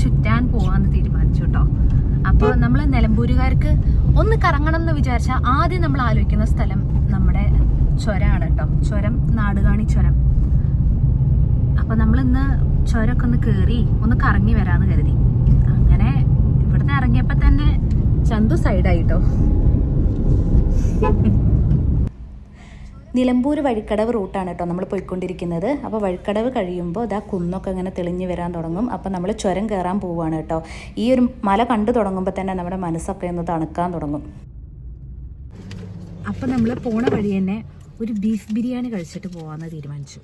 ചുറ്റാൻ പോവാന്ന് തീരുമാനിച്ചു കേട്ടോ അപ്പോൾ നമ്മൾ നിലമ്പൂരുകാർക്ക് ഒന്ന് കറങ്ങണം എന്ന് വിചാരിച്ചാൽ ആദ്യം നമ്മൾ ആലോചിക്കുന്ന സ്ഥലം നമ്മുടെ ചുരമാണ് കേട്ടോ ചുരം നാടുകാണി ചുരം. അപ്പൊ നമ്മൾ ഇന്ന് ചുരമൊക്കെ ഒന്ന് കേറി ഒന്ന് കറങ്ങി വരാന്ന് കരുതി. അങ്ങനെ ഇവിടുന്ന് ഇറങ്ങിയപ്പോ തന്നെ ചന്തു സൈഡായിട്ടോ നിലമ്പൂർ വഴിക്കടവ് റൂട്ടാണ് കേട്ടോ നമ്മൾ പോയിക്കൊണ്ടിരിക്കുന്നത്. അപ്പോൾ വഴിക്കടവ് കഴിയുമ്പോൾ ഇതാ കുന്നൊക്കെ ഇങ്ങനെ തെളിഞ്ഞു വരാൻ തുടങ്ങും. അപ്പോൾ നമ്മൾ ചുരം കയറാൻ പോവുകയാണ് കേട്ടോ. ഈ ഒരു മല കണ്ടു തുടങ്ങുമ്പോൾ തന്നെ നമ്മുടെ മനസ്സൊക്കെ ഒന്ന് തണുക്കാൻ തുടങ്ങും. അപ്പോൾ നമ്മൾ പോണ വഴി തന്നെ ഒരു ബീഫ് ബിരിയാണി കഴിച്ചിട്ട് പോകാമെന്ന് തീരുമാനിച്ചു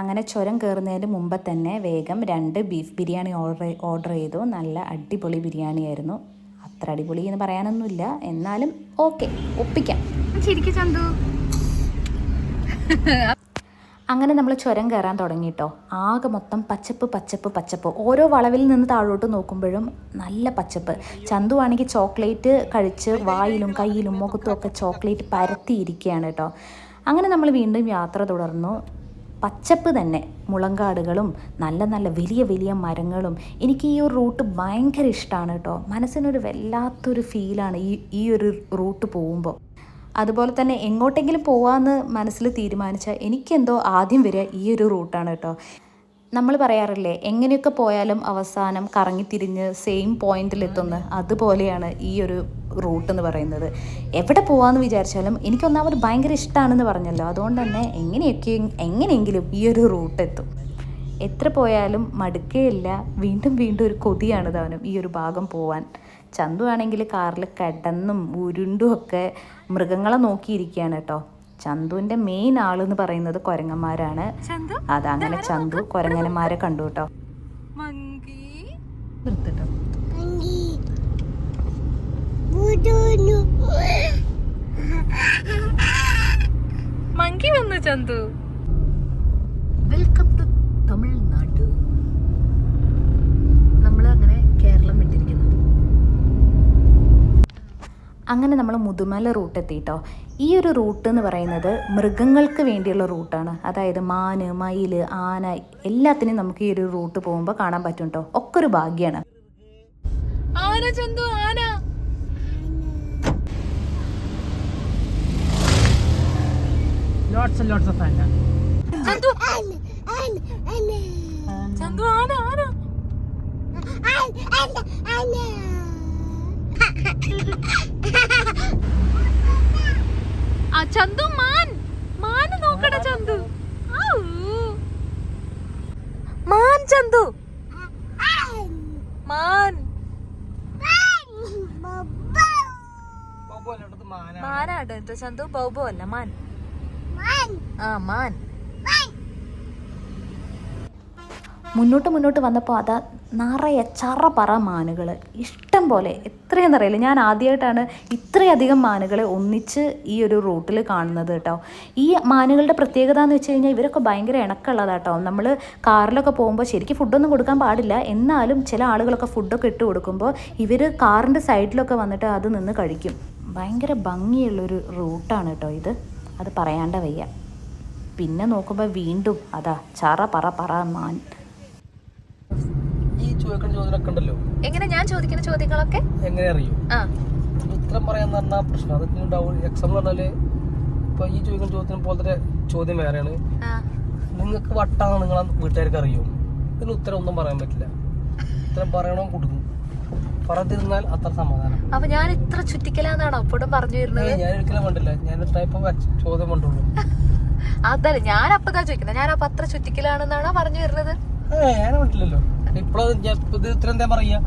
അങ്ങനെ ചുരം കയറുന്നതിന് മുമ്പ് തന്നെ വേഗം രണ്ട് ബീഫ് ബിരിയാണി ഓർഡർ ഓർഡർ ചെയ്തു. നല്ല അടിപൊളി ബിരിയാണി ആയിരുന്നു അത്ര അടിപൊളി എന്ന് പറയാനൊന്നുമില്ല. എന്നാലും ഓക്കെ ഒപ്പിക്കാം. ശരിക്കും ചന്തു. അങ്ങനെ നമ്മൾ ചുരം കയറാൻ തുടങ്ങിട്ടോ. ആകെ മൊത്തം പച്ചപ്പ് പച്ചപ്പ് പച്ചപ്പ്. ഓരോ വളവിൽ നിന്ന് താഴോട്ട് നോക്കുമ്പോഴും നല്ല പച്ചപ്പ്. ചന്തു ആണെങ്കിൽ ചോക്ലേറ്റ് കഴിച്ച് വായിലും കയ്യിലും മുഖത്തും ഒക്കെ ചോക്ലേറ്റ് പരത്തിയിരിക്കുകയാണ് കേട്ടോ. അങ്ങനെ നമ്മൾ വീണ്ടും യാത്ര തുടർന്നു. പച്ചപ്പ് തന്നെ. മുളങ്കാടുകളും നല്ല നല്ല വലിയ വലിയ മരങ്ങളും. എനിക്ക് ഈ ഒരു റൂട്ട് ഭയങ്കര ഇഷ്ടമാണ് കേട്ടോ. മനസ്സിനൊരു വല്ലാത്തൊരു ഫീലാണ് ഈ ഈ ഒരു റൂട്ട് പോകുമ്പോൾ. അതുപോലെ തന്നെ എങ്ങോട്ടെങ്കിലും പോവാന്ന് മനസ്സിൽ തീരുമാനിച്ചാൽ എനിക്കെന്തോ ആദ്യം വരിക ഈ ഒരു റൂട്ടാണ് കേട്ടോ. നമ്മൾ പറയാറില്ലേ എങ്ങനെയൊക്കെ പോയാലും അവസാനം കറങ്ങിത്തിരിഞ്ഞ് സെയിം പോയിന്റിലെത്തുന്ന അതുപോലെയാണ് ഈ ഒരു റൂട്ട് എന്ന് പറയുന്നത്. എവിടെ പോവാന്ന് വിചാരിച്ചാലും എനിക്കൊന്നാമത് ഭയങ്കര ഇഷ്ടമാണെന്ന് പറഞ്ഞല്ലോ. അതുകൊണ്ട് തന്നെ എങ്ങനെയൊക്കെ എങ്ങനെയെങ്കിലും ഈ ഒരു റൂട്ട് എത്തും. എത്ര പോയാലും മടുക്കുകയില്ല വീണ്ടും വീണ്ടും ഒരു കൊതിയാണ് താനും ഈ ഒരു ഭാഗം പോവാൻ. ചന്തു ആണെങ്കിൽ കാറിൽ കിടന്നും ഉരുണ്ടും ഒക്കെ മൃഗങ്ങളെ നോക്കിയിരിക്കുകയാണ് കേട്ടോ. ചന്തുവിന്റെ മെയിൻ ആളെന്ന് പറയുന്നത് കുരങ്ങന്മാരാണ്. അതങ്ങനെ ചന്തു കുരങ്ങന്മാരെ കണ്ടു കേട്ടോ. മങ്കി? വന്നു ചന്തു. വെൽക്കം ടു തമിഴ്നാട് നമ്മൾ അങ്ങനെ കേരളം വിട്ടിരിക്കുന്നു അങ്ങനെ നമ്മൾ മുതുമല റൂട്ട് എത്തിയിട്ടോ ഈ ഒരു റൂട്ട് എന്ന് പറയുന്നത് മൃഗങ്ങൾക്ക് വേണ്ടിയുള്ള റൂട്ടാണ് അതായത് മാന് മയിൽ ആന എല്ലാത്തിനും നമുക്ക് ഈ ഒരു റൂട്ട് പോകുമ്പോൾ കാണാൻ പറ്റും കേട്ടോ ഒക്കെ ഒരു ഭാഗ്യമാണ് ആന ചന്തു ആന. Lots and lots of Anna. Chandu. Chandu ആന ആന. ആ ചന്തു മാൻ. മാന് നോക്കട ചന്തു. മാൻ ചന്തു. മാൻ. മാനാണ് കേട്ടോ ചന്തു. ബൗബോ അല്ല മാൻ. ആ മാൻ. മുന്നോട്ട് മുന്നോട്ട് വന്നപ്പോൾ അതാ നിറയെ ചറ പറ മാനുകൾ. ഇഷ്ടം പോലെ. എത്രയെന്നറിയില്ല ഞാൻ ആദ്യമായിട്ടാണ് ഇത്രയധികം മാനുകളെ ഒന്നിച്ച് ഈ ഒരു റൂട്ടിൽ കാണുന്നത് കേട്ടോ. ഈ മാനുകളുടെ പ്രത്യേകത എന്ന് വെച്ച് കഴിഞ്ഞാൽ ഇവരൊക്കെ ഭയങ്കര ഇണക്കമുള്ളതാട്ടോ നമ്മൾ കാറിലൊക്കെ പോകുമ്പോൾ ശരിക്കും ഫുഡൊന്നും കൊടുക്കാൻ പാടില്ല. എന്നാലും ചില ആളുകളൊക്കെ ഫുഡൊക്കെ ഇട്ട് കൊടുക്കുമ്പോൾ ഇവർ കാറിന്റെ സൈഡിലൊക്കെ വന്നിട്ട് അത് നിന്ന് കഴിക്കും. ഭയങ്കര ഭംഗിയുള്ളൊരു റൂട്ടാണ് കേട്ടോ ഇത്. അത് പറയാണ്ട വയ്യ. പിന്നെ നോക്കുമ്പോൾ വീണ്ടും അതാ ചറ പറ പറ മാൻ ചോദിക്കുന്ന ചോദ്യമൊക്കെ ഉണ്ടല്ലോ എങ്ങനെ ഞാൻ ചോദിക്കുന്ന ചോദ്യങ്ങളൊക്കെ? എങ്ങനെ അറിയും? ആ. ഉത്തരം പറയാന്ന് പറഞ്ഞാൽ പ്രശ്നം. അതൊക്കെ ഉണ്ടാവും. എക്സാം എന്ന് പറഞ്ഞാൽ ഇപ്പൊ ഈ ചോദിക്കുന്ന ചോദ്യത്തിന് പോലത്തെ ചോദ്യം വേറെയാണ്. നിങ്ങൾക്ക് വട്ടാണ് നിങ്ങളെ വീട്ടുകാർക്ക് അറിയും? ഇതിന് ഉത്തരം ഒന്നും പറയാൻ പറ്റില്ല. ഉത്തരം പറയണോ കൊടുക്കും. പറഞ്ഞിരുന്നാൽ അത്ര സമാധാനം. അപ്പൊ ഞാൻ ഇത്ര ചുറ്റിക്കലാന്നാണ് അപ്പോഴും പറഞ്ഞു വരുന്നത്? ഞാൻ ഒരിക്കലും കണ്ടില്ല. ഞാൻ ടൈപ്പ് ചോദ്യം കണ്ടുള്ളൂ. അതല്ല ഞാൻ അപ്പതാ ചോദിക്കുന്നത്. ഞാൻ അപ്പൊ അത്ര ചുറ്റിക്കലാണെന്നാണോ പറഞ്ഞു വരുന്നത്? ഞാൻ കണ്ടില്ലല്ലോ. ഇപ്പോഴും ഇത് ഉത്തരം എന്താ പറയാ?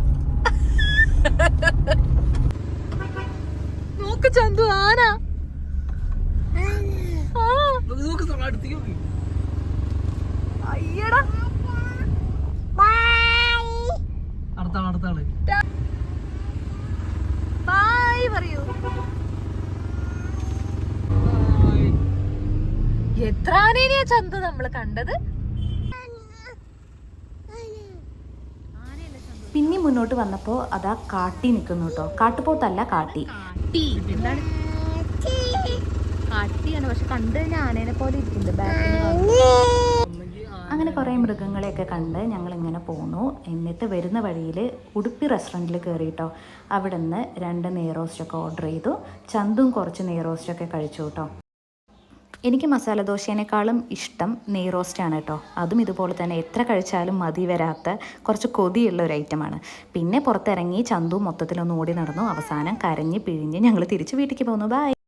നോക്ക് ചന്തു ആന അടുത്ത അടുത്ത ആൾ. ബായ് പറയൂ. എത്ര ആനേനെയാ ചന്തു നമ്മൾ കണ്ടത്? പിന്നെ മുന്നോട്ട് വന്നപ്പോൾ അതാ കാട്ടി നിൽക്കുന്നു കേട്ടോ കാട്ടുപോത്തല്ല കാട്ടി. കാട്ടിയാണ് പക്ഷെ കണ്ടു കഴിഞ്ഞാൽ ആനേനെ പോലെ ഇരിക്കുന്നുണ്ട്. അങ്ങനെ കുറേ മൃഗങ്ങളെയൊക്കെ കണ്ട് ഞങ്ങളിങ്ങനെ പോന്നു. എന്നിട്ട് വരുന്ന വഴിയിൽ ഉടുപ്പി റെസ്റ്റോറന്റിൽ കയറിയിട്ടോ അവിടെ നിന്ന് രണ്ട് നെയ്റോസ്റ്റൊക്കെ ഓർഡർ ചെയ്തു. ചന്തും കുറച്ച് നെയ്റോസ്റ്റൊക്കെ കഴിച്ചു കേട്ടോ എനിക്ക് മസാല ദോശേനേക്കാളും ഇഷ്ടം നെയ് റോസ്റ്റാണ് കേട്ടോ. അതും ഇതുപോലെ തന്നെ എത്ര കഴിച്ചാലും മതി വരാത്ത കുറച്ച് കൊതിയുള്ള ഒരു ഐറ്റമാണ് പിന്നെ പുറത്തിറങ്ങി ചന്തു മൊത്തത്തിലൊന്ന് ഓടി നടന്നു. അവസാനം കരഞ്ഞ് പിഴിഞ്ഞ് ഞങ്ങൾ തിരിച്ച് വീട്ടിലേക്ക് പോന്നു. ബൈ